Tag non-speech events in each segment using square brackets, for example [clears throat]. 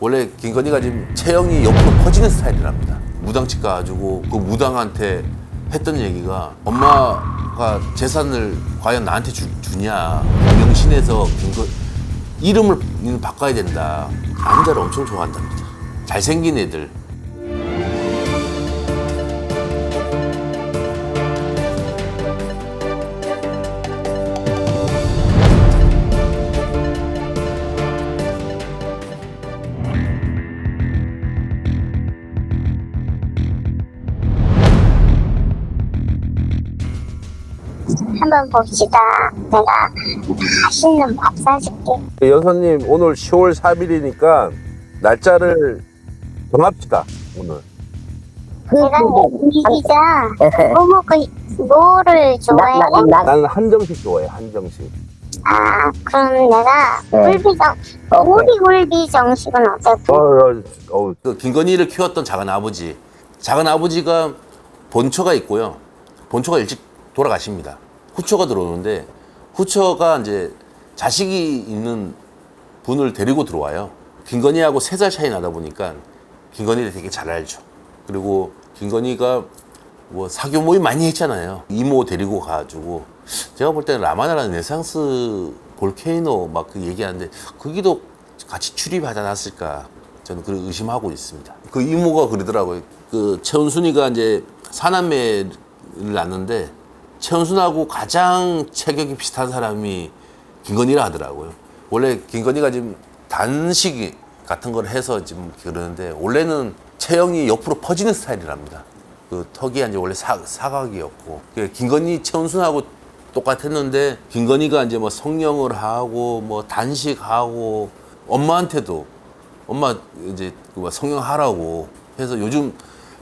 원래 김건희가 지금 체형이 옆으로 퍼지는 스타일이랍니다. 무당집 가가지고 그 무당한테 했던 얘기가 엄마가 재산을 과연 나한테 주, 주냐 명신에서 김건 이름을 바꿔야 된다. 남자를 엄청 좋아한답니다. 잘생긴 애들 한번 봅시다. 내가 맛있는 밥 사줄게. 여사님 오늘 10월 4일이니까 날짜를 정합시다 오늘. 내가 이기자. 뭐 먹고 뭐를 좋아해? 나, 나, 나, 나는 한정식 좋아해 한정식. 아 그럼 내가 네. 굴비정 오리 굴비 정식은 어때? 어, 어, 그 김건희를 키웠던 작은 아버지, 작은 아버지가 본처가 있고요. 본처가 일찍 돌아가십니다. 후처가 들어오는데 후처가 이제 자식이 있는 분을 데리고 들어와요. 김건희하고 세 살 차이 나다 보니까 김건희를 되게 잘 알죠. 그리고 김건희가 뭐 사교 모임 많이 했잖아요. 이모 데리고 가가지고 제가 볼 때는 라마나라는 네상스 볼케이노 막 그 얘기하는데 거기도 같이 출입하지 않았을까 저는 그 의심하고 있습니다. 그 이모가 그러더라고요. 그 최은순이가 이제 사남매를 낳는데 최은순하고 가장 체격이 비슷한 사람이 김건희라 하더라고요. 원래 김건희가 지금 단식 같은 걸 해서 지금 그러는데 원래는 체형이 옆으로 퍼지는 스타일이랍니다. 그 턱이 이제 원래 사, 사각이었고 그 김건희 최은순하고 똑같았는데 김건희가 이제 뭐 성령을 하고 뭐 단식하고 엄마한테도 엄마 이제 그뭐 성령 하라고 해서 요즘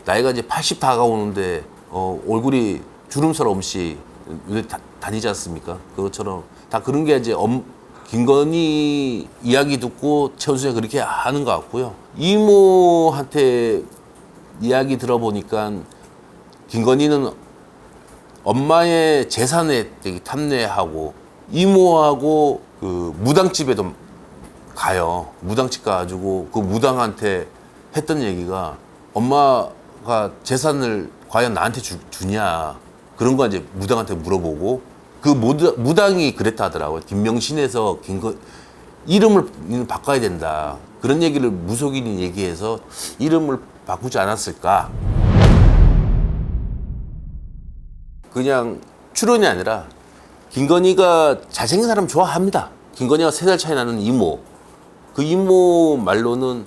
나이가 이제 80 다가오는데 어, 얼굴이 주름살 없이 눈에 다, 다니지 않습니까? 그것처럼 다 그런 게 이제 엄, 김건희 이야기 듣고 최은순이가 그렇게 하는 것 같고요. 이모한테 이야기 들어보니까 김건희는 엄마의 재산에 되게 탐내하고 이모하고 그 무당집에도 가요. 무당집 가가지고 그 무당한테 했던 얘기가 엄마가 재산을 과연 나한테 주, 주냐 그런 거 이제 무당한테 물어보고 그 무당, 무당이 그랬다 하더라고요. 김명신에서 김건 이름을 바꿔야 된다. 그런 얘기를 무속인이 얘기해서 이름을 바꾸지 않았을까. 그냥 출연이 아니라 김건희가 잘생긴 사람 좋아합니다. 김건희가 세 살 차이 나는 이모. 그 이모 말로는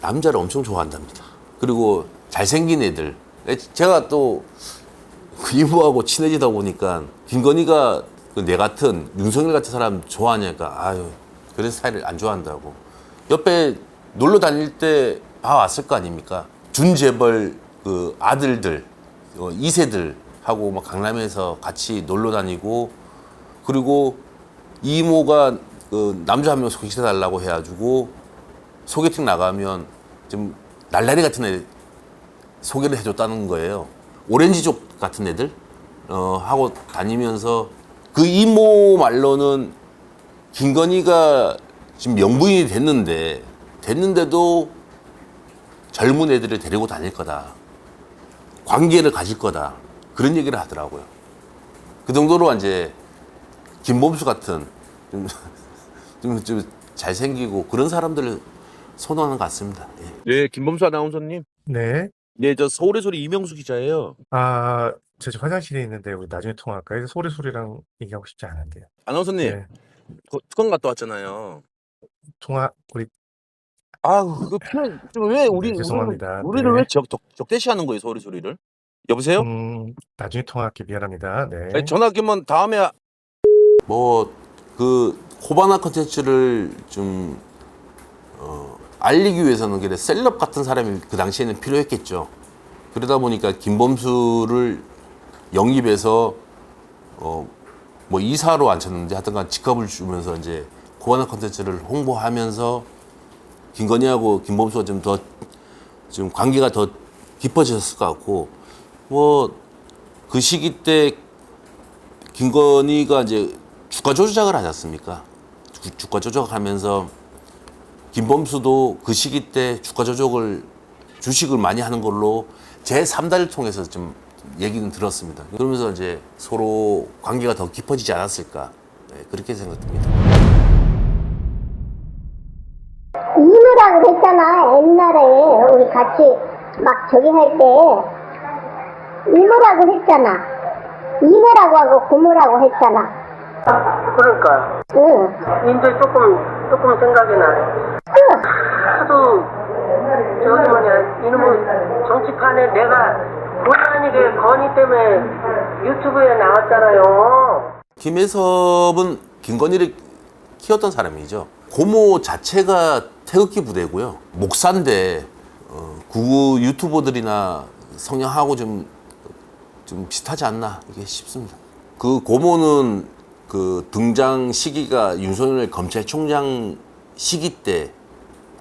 남자를 엄청 좋아한답니다. 그리고 잘생긴 애들. 제가 또 그 이모하고 친해지다 보니까 김건희가 그 내 같은 윤석열 같은 사람 좋아하니까 아유 그런 스타일을 안 좋아한다고. 옆에 놀러 다닐 때 봐왔을 거 아닙니까? 준재벌 그 아들들 어, 2세들 하고 막 강남에서 같이 놀러 다니고 그리고 이모가 그 남자 한 명 소개시켜 달라고 해가지고 소개팅 나가면 좀 날라리 같은 애 소개를 해줬다는 거예요. 오렌지족 같은 애들 어, 하고 다니면서 그 이모 말로는 김건희가 지금 명부인이 됐는데 됐는데도 젊은 애들을 데리고 다닐 거다. 관계를 가질 거다. 그런 얘기를 하더라고요. 그 정도로 이제 김범수 같은 좀, [laughs] 좀, 좀 잘생기고 그런 사람들을 선호하는 것 같습니다. 예. 네, 김범수 아나운서님. 네. 네, 저 서울의 소리 이명수 기자예요. 아, 저 지금 화장실에 있는데 우리 나중에 통화할까요? 소리 소리랑 얘기하고 싶지 않은데요. 아나운서님, 네. 그 특강 갔다 왔잖아요. 통화 우리 아, 그 표현 왜 우리 네, 죄송합니다. 우리를, 우리를 네. 왜 적, 적, 적대시하는 거예요, 서울의 소리를? 여보세요? 음, 나중에 통화할게 미안합니다. 네. 아니, 전화 끼면 다음에 뭐 그 코바나 컨텐츠를 좀 어, 알리기 위해서는 그래 셀럽 같은 사람이 그 당시에는 필요했겠죠. 그러다 보니까 김범수를 영입해서 어 뭐 이사로 앉혔는데 하여튼간 직급을 주면서 이제 코바나 컨텐츠를 홍보하면서 김건희하고 김범수가 좀 더 좀 관계가 더 깊어졌을 것 같고 뭐 그 시기 때 김건희가 이제 주가 조작을 하지 않습니까? 주- 주가 조작하면서 김범수도 그 시기 때 주가 조작을 주식을 많이 하는 걸로 제 3다를 통해서 좀 얘기는 들었습니다. 그러면서 이제 서로 관계가 더 깊어지지 않았을까 네, 그렇게 생각됩니다. 이모라고 했잖아 옛날에 우리 같이 막 저기 할 때 이모라고 했잖아 이모라고 하고 고모라고 했잖아 그러니까 응 이제 조금 조금 생각이 나네. 하도 저기 뭐냐 정치판에 내가 본의 아니게 건의 때문에 유튜브에 나왔잖아요. 김혜섭은 김건희를 키웠던 사람이죠. 고모 자체가 태극기 부대고요. 목사인데 어, 구구 유튜버들이나 성향하고 좀, 좀 비슷하지 않나 이게 싶습니다. 그 고모는 그 등장 시기가 윤석열 검찰총장 시기 때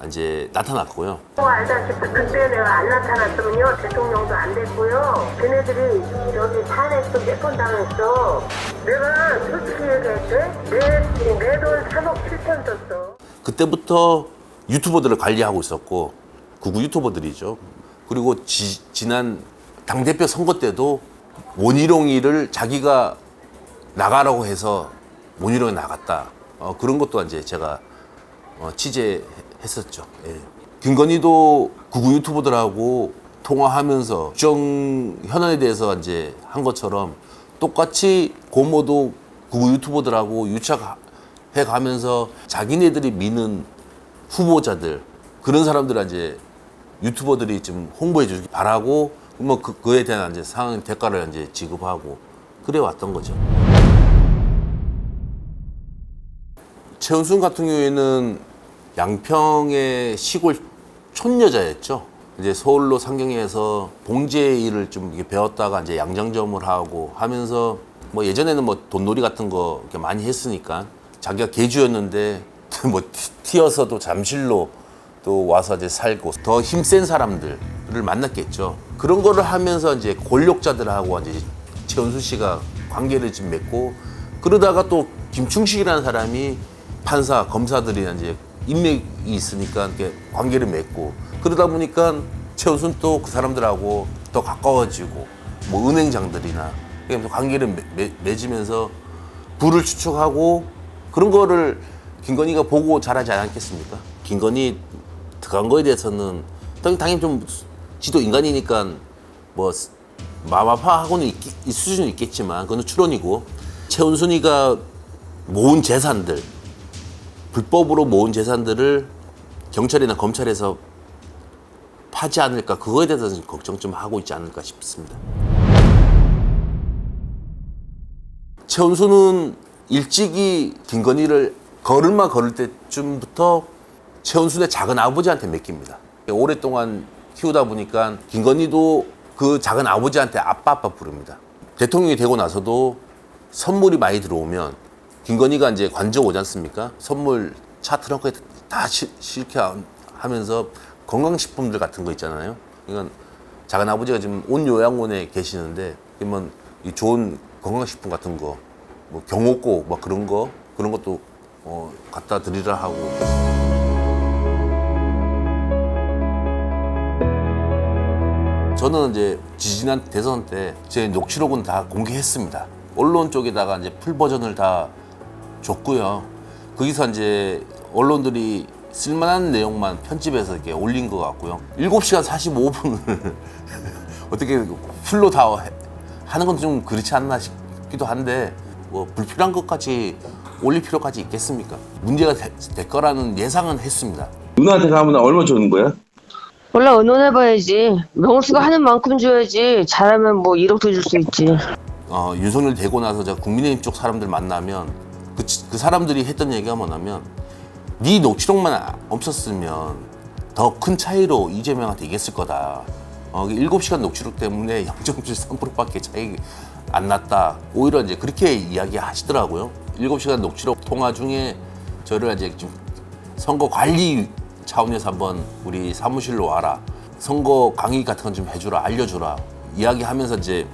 이제 나타났고요. 뭐 알다시피 그때 내가 안 나타났으면요 대통령도 안 됐고요. 걔네들이 저기 탄핵도 몇번 당했어. 내가 솔직히 얘기할게 내내돈 3억 7천 줬어. 그때부터 유튜버들을 관리하고 있었고 구구 유튜버들이죠. 그리고 지, 지난 당 대표 선거 때도 원희룡이를 자기가 나가라고 해서 원희룡이 나갔다. 어, 그런 것도 이제 제가 어, 취재 했었죠. 예. 김건희도 구구 유튜버들하고 통화하면서 정 현안에 대해서 이제 한 것처럼 똑같이 고모도 구구 유튜버들하고 유착해 가면서 자기네들이 미는 후보자들 그런 사람들 이제 유튜버들이 좀 홍보해 주길 바라고 뭐 그, 그에 대한 이제 상황 대가를 이제 지급하고 그래 왔던 거죠. 최은순 같은 경우에는 양평의 시골 촌여자였죠. 이제 서울로 상경해서 봉제 일을 좀 배웠다가 이제 양장점을 하고 하면서 뭐 예전에는 뭐 돈놀이 같은 거 이렇게 많이 했으니까 자기가 개주였는데 [laughs] 뭐 튀- 튀어서도 잠실로 또 와서 이제 살고 더 힘센 사람들을 만났겠죠. 그런 거를 하면서 이제 권력자들하고 이제 최은수 씨가 관계를 좀 맺고 그러다가 또 김충식이라는 사람이 판사 검사들이 이제 인맥이 있으니까 이렇게 관계를 맺고 그러다 보니까 최은수는 또 그 사람들하고 더 가까워지고 뭐 은행장들이나 관계를 맺- 맺- 맺으면서 부를 추측하고 그런 거를 김건희가 보고 잘하지 않았겠습니까? 김건희 들어간 거에 대해서는 당- 당연히 좀 지도 인간이니까 뭐 마음 아파하고는 있, 있을 수는 있겠지만 그건 추론이고 최은순이가 모은 재산들 불법으로 모은 재산들을 경찰이나 검찰에서 파지 않을까 그거에 대해서 좀 걱정 좀 하고 있지 않을까 싶습니다. 최은수는 일찍이 김건희를 걸을만 걸을 때쯤부터 최은순의 작은 아버지한테 맡깁니다. 오랫동안 키우다 보니까 김건희도 그 작은 아버지한테 아빠 아빠 부릅니다. 대통령이 되고 나서도 선물이 많이 들어오면 김건희가 이제 관저 오지 않습니까? 선물 차 트렁크에 다 실- 실게 하면서 건강식품들 같은 거 있잖아요. 그러니까 작은 아버지가 지금 온 요양원에 계시는데 그러면 이 좋은 건강식품 같은 거, 뭐 경옥고 막 그런 거 그런 것도 어, 갖다 드리라 하고 저는 이제 지지난 대선 때 제 녹취록은 다 공개했습니다. 언론 쪽에다가 이제 풀 버전을 다 줬고요. 거기서 이제 언론들이 쓸만한 내용만 편집해서 이렇게 올린 것 같고요. 7시간 45분을 [laughs] 어떻게 풀로 다 해- 하는 건 좀 그렇지 않나 싶기도 한데 뭐 불필요한 것까지 올릴 필요까지 있겠습니까? 문제가 되- 될 거라는 예상은 했습니다. 누나한테 가면 얼마 주는 거야? 몰라 의논해봐야지 명수가 하는 만큼 줘야지 잘하면 뭐 1억도 줄 수 있지 어, 윤석열 되고 나서 제가 국민의힘 쪽 사람들 만나면 그, 치- 그 사람들이 했던 얘기가 뭐냐면 네 녹취록만 아- 없었으면 더 큰 차이로 이재명한테 이겼을 거다. 어, 7시간 녹취록 때문에 [laughs] 0.73%밖에 차이 안 났다. 오히려 이제 그렇게 이야기 하시더라고요. 7시간 녹취록 통화 중에 저를 이제 좀 선거 관리 차원에서 한번 우리 사무실로 와라. 선거 강의 같은 건 좀 해주라, 알려주라. 이야기하면서 이제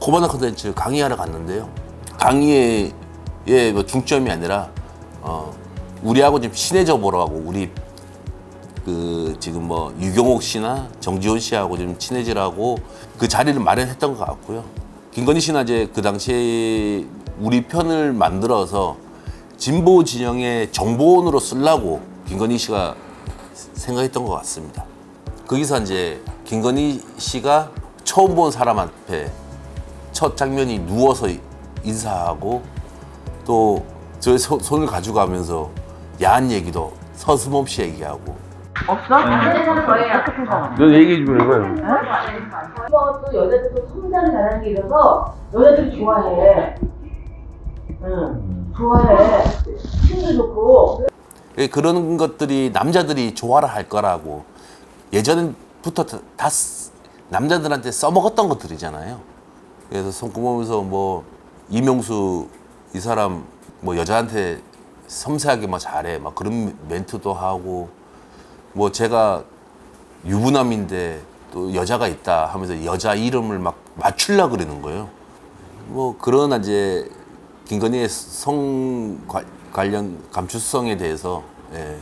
코바나 컨텐츠 강의하러 갔는데요. 강의 의뭐 중점이 아니라 어, 우리하고 좀 친해져 보라고 우리 그 지금 뭐 유경옥 씨나 정지훈 씨하고 좀 친해지라고 그 자리를 마련했던 것 같고요. 김건희 씨는 이제 그 당시에 우리 편을 만들어서 진보 진영의 정보원으로 쓰려고 김건희 씨가 생각했던 것 같습니다. 거기서 이제 김건희 씨가 처음 본 사람 앞에 첫 장면이 누워서 인사하고 또 저의 소- 손을 가져가면서 야한 얘기도 서슴없이 얘기하고 너 얘기 좀 해봐요. 또 여자들도 성장을 잘하는 게 있어서 여자들이 좋아해. 응, 좋아해. 힘도 좋고. 예, 그런 것들이 남자들이 좋아라 할 거라고 예전부터 다, 다 쓰- 남자들한테 써먹었던 것들이잖아요. 그래서 손꼽으면서 뭐 이명수 이 사람 뭐 여자한테 섬세하게 막 잘해 막 그런 멘트도 하고 뭐 제가 유부남인데 또 여자가 있다 하면서 여자 이름을 막 맞출라 그러는 거예요. 뭐 그런 이제 김건희의 성 관- 관련 감수성에 대해서 예,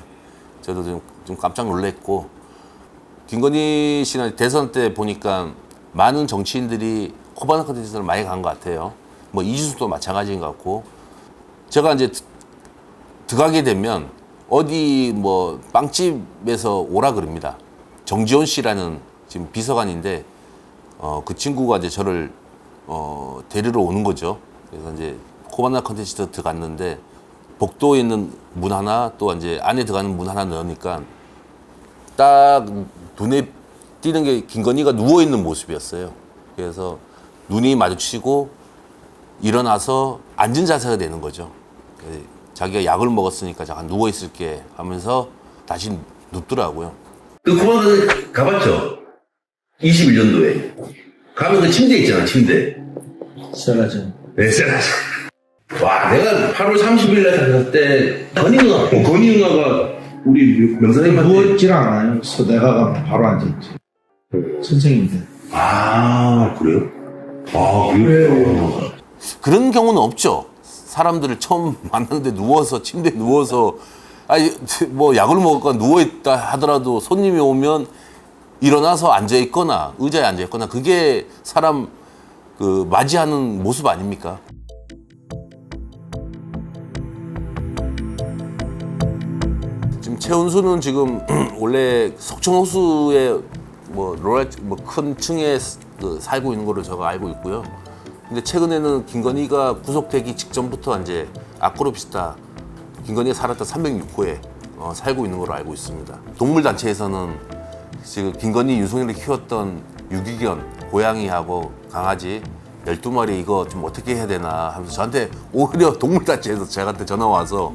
저도 좀, 좀 깜짝 놀랐고 김건희 씨는 대선 때 보니까 많은 정치인들이 코바나 컨텐츠를 많이 간 것 같아요. 뭐 이준석도 마찬가지인 것 같고 제가 이제 드- 들어가게 되면 어디 뭐 빵집에서 오라 그럽니다. 정지원 씨라는 지금 비서관인데 어, 그 친구가 이제 저를 어, 데리러 오는 거죠. 그래서 이제 코바나 컨텐츠 들어갔는데 복도에 있는 문 하나 또 이제 안에 들어가는 문 하나 넣으니까 딱 눈에 띄는 게 김건희가 누워 있는 모습이었어요. 그래서 눈이 마주치고 일어나서 앉은 자세가 되는 거죠. 그 자기가 약을 먹었으니까 잠깐 누워 있을게 하면서 다시 눕더라고요. 그 공항을 가봤죠? 21년도에. 가면 그 침대 있잖아, 침대. 셀라전. 네, 셀라전. 와, 내가 8월 30일 날 갔을 때, 건희 누나, 어, 건희 누나가 우리 명사님한테. 누워있질 않아요. 서대가 바로 앉아있지. 선생님들. 아, 그래요? 아, 그래요? 그런 경우는 없죠. 사람들을 처음 [laughs] 만났는데 누워서 침대에 누워서 아니 뭐 약을 먹었거나 누워 있다 하더라도 손님이 오면 일어나서 앉아 있거나 의자에 앉아 있거나 그게 사람 그 맞이하는 모습 아닙니까? 지금 최은수는 지금 [clears throat] 원래 석촌호수에 뭐 로얄 뭐큰 층에 그 살고 있는 거로 제가 알고 있고요. 근데 최근에는 김건희가 구속되기 직전부터 이제 아크로비스타 김건희가 살았던 306호에 어, 살고 있는 걸로 알고 있습니다. 동물 단체에서는 지금 김건희 유승일을 키웠던 유기견 고양이하고 강아지 12마리 이거 좀 어떻게 해야 되나 하면서 저한테 오히려 동물 단체에서 저한테 전화 와서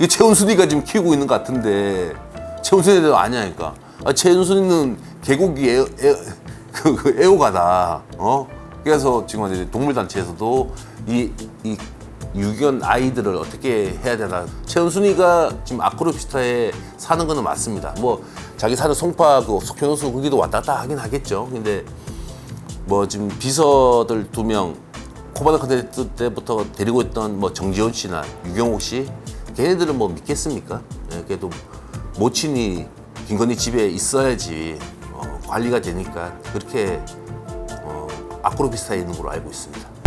이 최은순이가 지금 키우고 있는 것 같은데 최은순이에 대해서 아냐니까 아, 최은순이는 개고기 애호, 애, [laughs] 그, 그 애호가다 어? 그래서 지금 이제 동물단체에서도 이, 이 유기견 아이들을 어떻게 해야 되나. 최은순이가 지금 아크로피스타에 사는 거는 맞습니다. 뭐 자기 사는 송파 그 석현호수 거기도 왔다 갔다 하긴 하겠죠. 근데 뭐 지금 비서들 두 명 코바나 컨텐츠 때부터 데리고 있던 뭐 정지훈 씨나 유경옥 씨 걔네들은 뭐 믿겠습니까? 예, 그래도 모친이 김건희 집에 있어야지 어, 관리가 되니까 그렇게 어, 아크로비스타에 있는 걸로 알고 있습니다.